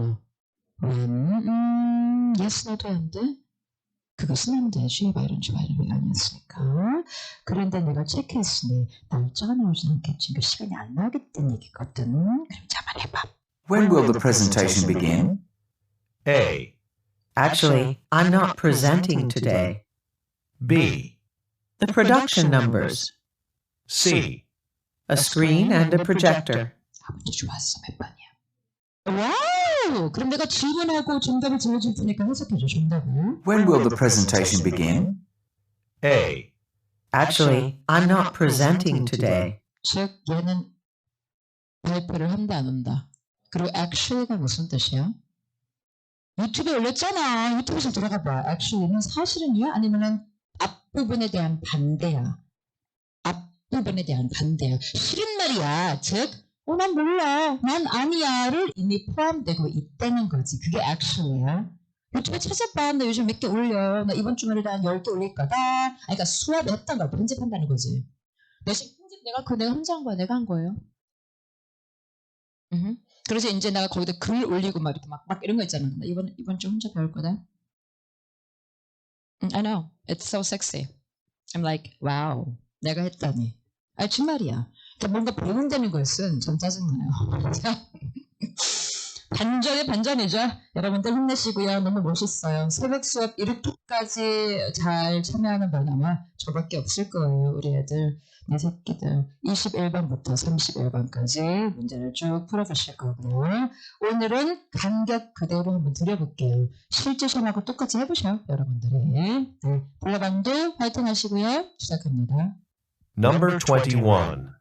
no? when, 음, yes, no도 안 돼? 그것은 안 되지. 이런 주말이 아니었으니까. 그런데 내가 체크했으니 날짜가 나오진 않겠지. 그 시간이 안 나겠다는 얘기거든. 그럼 자만해봐. When will the presentation begin? A, Actually, I'm not presenting today. B, The production numbers, C, a screen and a projector. 아버지 좋았어. 몇 번이야? 그럼 내가 질문하고 정답을 들려줄 테니까 해석해줘, 정답을. When will the presentation begin? A, Actually, I'm not presenting today. 즉, 얘는 발표를 한다, 안 한다. 그리고 actually가 무슨 뜻이야? 유튜브에 올렸잖아. 유튜브에서 들어가 봐. actually는 사실은이야? 아니면은 앞부분에 대한 반대야? 앞부분에 대한 반대야. 싫은 말이야. 즉, 어, 난 몰라. 난 아니야를 이미 포함되고 있다는 거지. 그게 actually야. 유튜브에 찾아봐. 나 요즘 몇 개 올려. 나 이번 주말에 한 10개 올릴 거다. 그러니까 수업했던 걸 편집한다는 거지. 대신 편집 내가 그 내가 혼자 한 거야. 내가 한 거예요. 음. 그래서 이제 내가 거기다 글 올리고 막 이렇게 막, 막 이런 거 있잖아. 나 이번 이번 주 혼자 배울 거다. 음, I know. It's so sexy. I'm like, wow. 내가 했다니. 아, 정말이야. 뭔가 배운다는 것은 전 짜증나요. 반전의 반전이죠. 여러분들 힘내시고요. 너무 멋있어요. 새벽 수업 이렇게까지 잘 참여하는 분 아마 저밖에 없을 거예요. 우리 애들, 내 새끼들. 21번부터 31번까지 문제를 쭉 풀어보실 거고요. 오늘은 간격 그대로 한번 드려볼게요. 실제 시험하고 똑같이 해보셔, 여러분들이. 네. 불러방도 화이팅 하시고요. 시작합니다. number 21.